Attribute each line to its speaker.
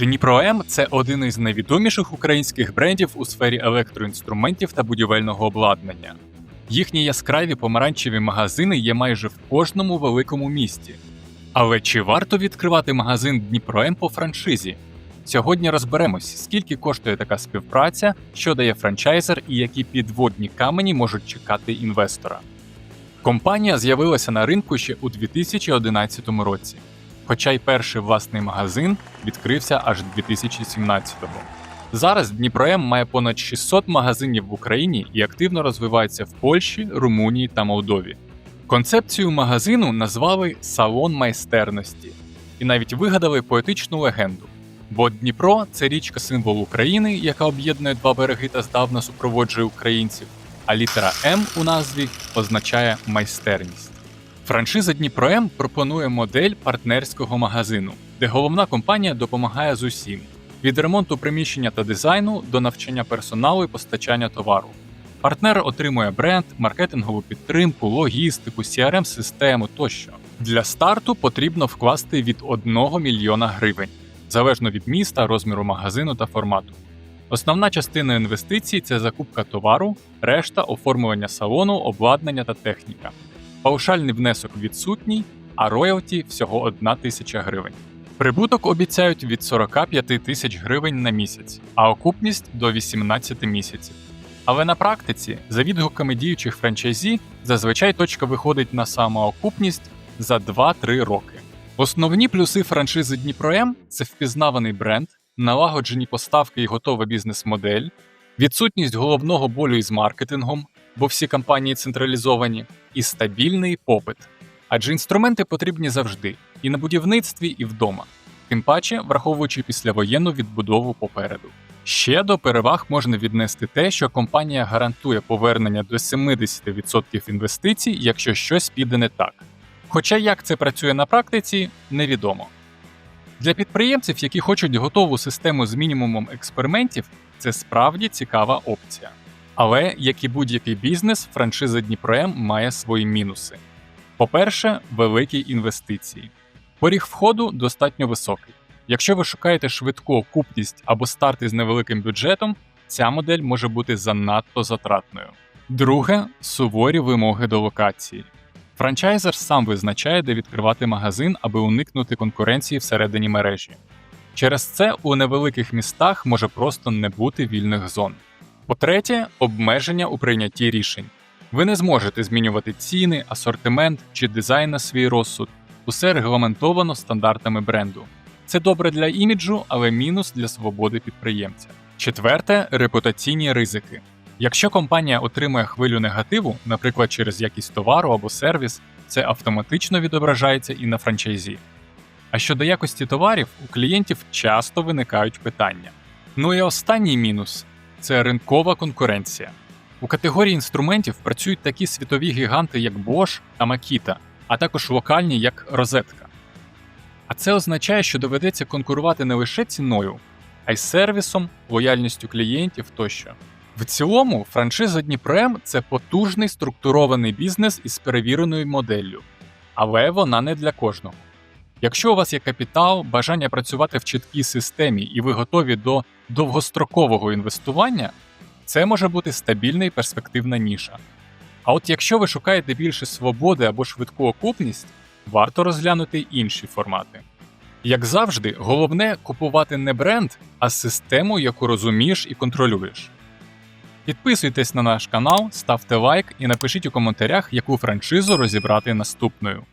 Speaker 1: Дніпром це один із найвідоміших українських брендів у сфері електроінструментів та будівельного обладнання. Їхні яскраві помаранчеві магазини є майже в кожному великому місті. Але чи варто відкривати магазин Дніпром по франшизі? Сьогодні розберемось, скільки коштує така співпраця, що дає франчайзер і які підводні камені можуть чекати інвестора. Компанія з'явилася на ринку ще у 2011 році, хоча й перший власний магазин відкрився аж 2017-го. Зараз Дніпром має понад 600 магазинів в Україні і активно розвивається в Польщі, Румунії та Молдові. Концепцію магазину назвали салон майстерності і навіть вигадали поетичну легенду. Бо Дніпро це річка символ України, яка об'єднує два береги та здавна супроводжує українців. А літера М у назві означає майстерність. Франшиза Дніпром пропонує модель партнерського магазину, де головна компанія допомагає з усім: від ремонту приміщення та дизайну до навчання персоналу і постачання товару. Партнер отримує бренд, маркетингову підтримку, логістику, crm систему тощо. Для старту потрібно вкласти від 1 мільйона гривень, залежно від міста, розміру магазину та формату. Основна частина інвестицій це закупка товару, решта оформлення салону, обладнання та техніка. Паушальний внесок відсутній, а роялті всього 1 тисяча гривень. Прибуток обіцяють від 45 тисяч гривень на місяць, а окупність до 18 місяців. Але на практиці, за відгуками діючих франчайзі, зазвичай точка виходить на самоокупність за 2-3 роки. Основні плюси франшизи Дніпром це впізнаваний бренд, налагоджені поставки і готова бізнес-модель, відсутність головного болю із маркетингом, бо всі компанії централізовані, і стабільний попит. Адже інструменти потрібні завжди і на будівництві, і вдома, тим паче враховуючи післявоєнну відбудову попереду. Ще до переваг можна віднести те, що компанія гарантує повернення до 70% інвестицій, якщо щось піде не так. Хоча як це працює на практиці, невідомо. Для підприємців, які хочуть готову систему з мінімумом експериментів, це справді цікава опція. Але, як і будь-який бізнес, франшиза Дніпром має свої мінуси. По-перше, великі інвестиції. Поріг входу достатньо високий. Якщо ви шукаєте швидку окупність або старт із невеликим бюджетом, ця модель може бути занадто затратною. Друге суворі вимоги до локації. Франчайзер сам визначає, де відкривати магазин, аби уникнути конкуренції всередині мережі. Через це у невеликих містах може просто не бути вільних зон. По-третє, обмеження у прийнятті рішень. Ви не зможете змінювати ціни, асортимент чи дизайн на свій розсуд. Усе регламентовано стандартами бренду. Це добре для іміджу, але мінус для свободи підприємця. Четверте репутаційні ризики. Якщо компанія отримує хвилю негативу, наприклад, через якість товару або сервіс, це автоматично відображається і на франчайзі. А щодо якості товарів, у клієнтів часто виникають питання. Ну і останній мінус це ринкова конкуренція. У категорії інструментів працюють такі світові гіганти, як Bosch та Makita, а також локальні, як Розетка. А це означає, що доведеться конкурувати не лише ціною, а й сервісом, лояльністю клієнтів тощо. В цілому, франшиза Дніпром це потужний структурований бізнес із перевіреною моделлю, але вона не для кожного. Якщо у вас є капітал, бажання працювати в чіткій системі і ви готові до довгострокового інвестування, це може бути стабільна і перспективна ніша. А от якщо ви шукаєте більше свободи або швидку окупність, варто розглянути інші формати. Як завжди, головне купувати не бренд, а систему, яку розумієш і контролюєш. Підписуйтесь на наш канал, ставте лайк і напишіть у коментарях, яку франшизу розібрати наступною.